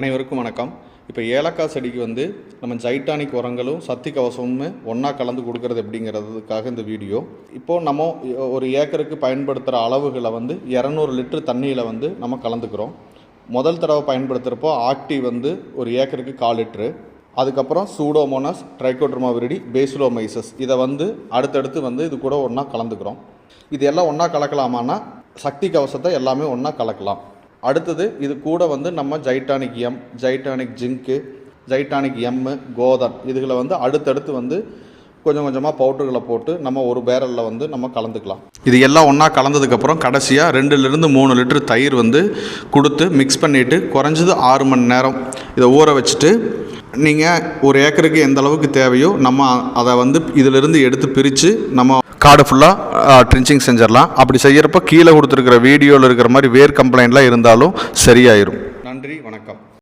அனைவருக்கும் வணக்கம். இப்போ ஏலக்காய் செடிக்கு வந்து நம்ம ஜைட்டானிக் உரங்களும் சக்தி கவசமும் ஒன்றா கலந்து கொடுக்கறது அப்படிங்கிறதுக்காக இந்த வீடியோ. இப்போது நம்ம ஒரு ஏக்கருக்கு பயன்படுத்துகிற அளவுகளை வந்து இரநூறு லிட்டர் தண்ணியில் வந்து நம்ம கலந்துக்கிறோம். முதல் தடவை பயன்படுத்துகிறப்போ ஆக்டி வந்து ஒரு ஏக்கருக்கு கால் லிட்ரு அதுக்கப்புறம் சூடோமோனஸ் ட்ரைகோட்ரமா விரிடி பேசுலோமைசஸ் இதை வந்து அடுத்தடுத்து வந்து இது கூட ஒன்றா கலந்துக்கிறோம். இது எல்லாம் ஒன்றா கலக்கலாமான்னா சக்தி கவசத்தை எல்லாமே ஒன்றா கலக்கலாம். அடுத்தது இது கூட வந்து நம்ம Zytonic M Zytonic zinc Zytonic M கோதன் இதுகளை வந்து அடுத்தடுத்து வந்து கொஞ்சம் கொஞ்சமாக பவுடர்களை போட்டு நம்ம ஒரு பேரலில் வந்து நம்ம கலந்துக்கலாம். இது எல்லாம் ஒன்றா கலந்ததுக்கப்புறம் கடைசியாக ரெண்டுலேருந்து மூணு லிட்டர் தயிர் வந்து கொடுத்து மிக்ஸ் பண்ணிவிட்டு குறைஞ்சது ஆறு மணி நேரம் இதை ஊற வச்சுட்டு நீங்கள் ஒரு ஏக்கருக்கு எந்த அளவுக்கு தேவையோ நம்ம அதை வந்து இதிலிருந்து எடுத்து பிரித்து நம்ம காடு ஃபுல்லாக ட்ரிஞ்சிங் செஞ்சிடலாம். அப்படி செய்கிறப்ப கீழே கொடுத்துருக்கிற வீடியோவில் இருக்கிற மாதிரி வேர் கம்ப்ளைண்ட்லாம் இருந்தாலும் சரியாயிரும். நன்றி வணக்கம்.